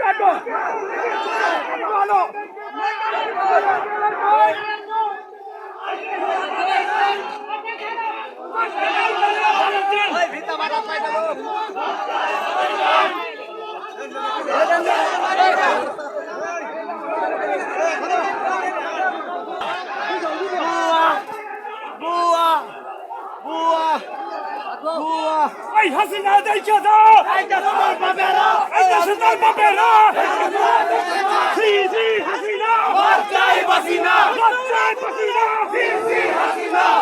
কাটো বলো এই হাসিনা দেখে দাও। এই হাসিনা।